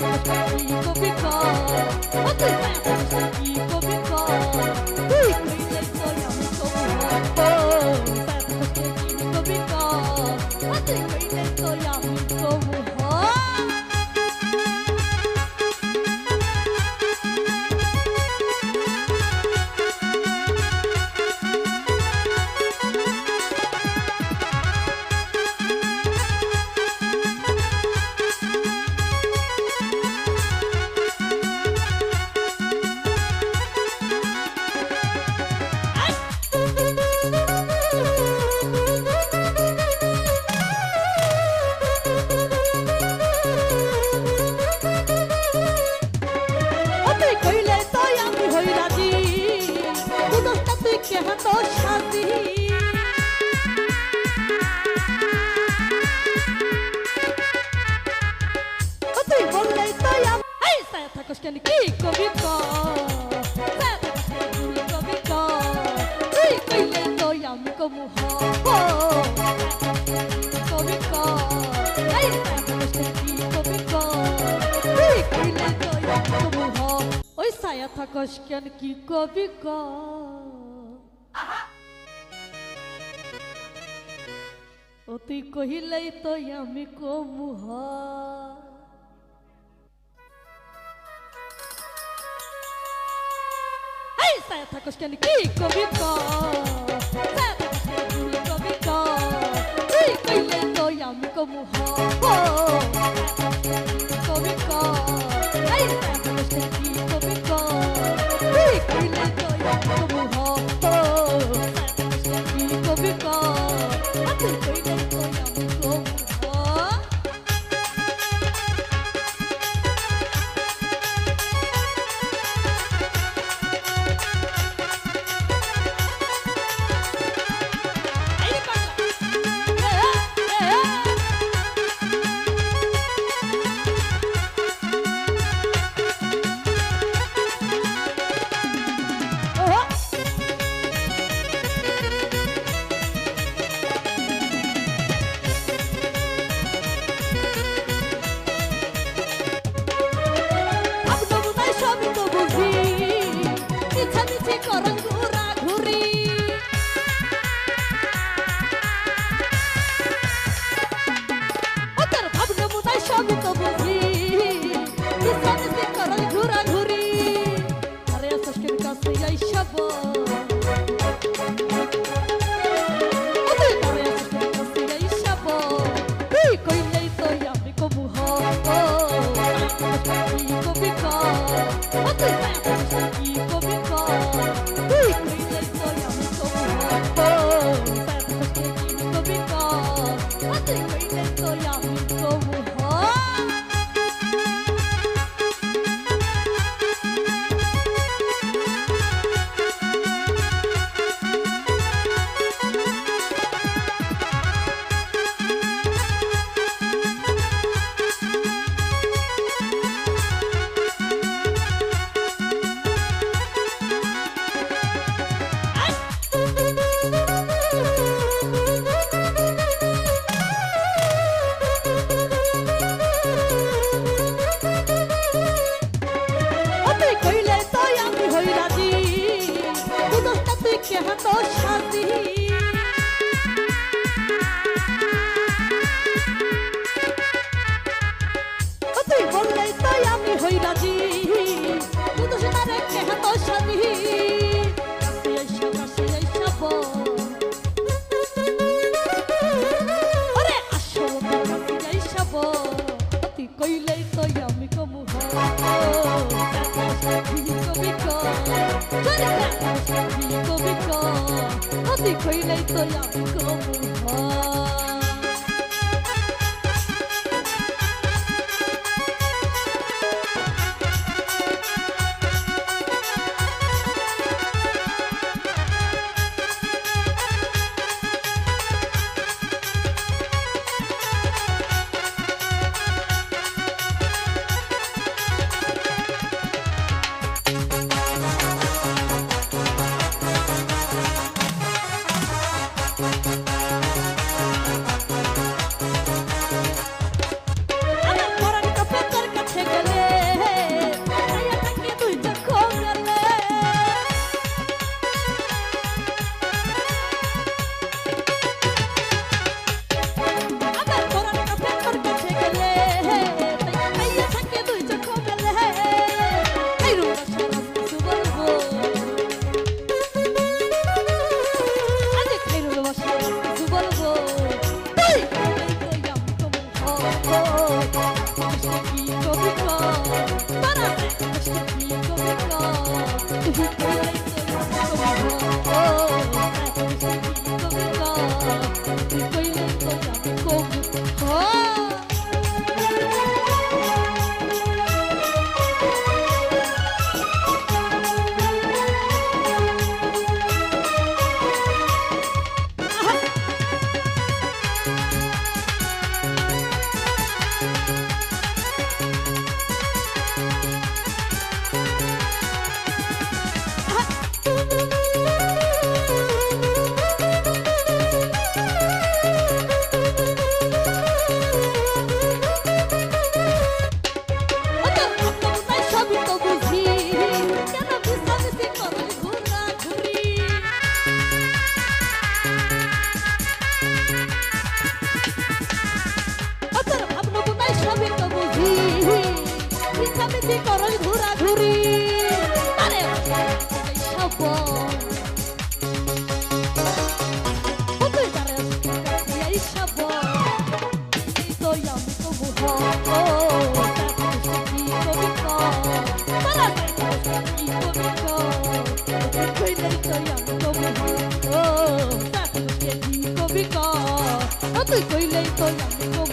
What the hell? como rock. Come com. Aí sai a aqui, come com. E cuida doia como rock. Oi sai a tacosquean que come com. ও তুই কহিলেই তো আমি কমু হয় Santa Cosquene, que comigo! Santa como roubo Tô brincando Aí, tô brincando Fico, fico Fico, fico orang 要你 কৈরাজি পুতুষ তার কে হাত সারি কাছে এসে কাছে এসে বল Because I think I like the young girl. কবি মিছি করস ঘুরা ঘুরি। আরে সব তুই কইলেই তো আমি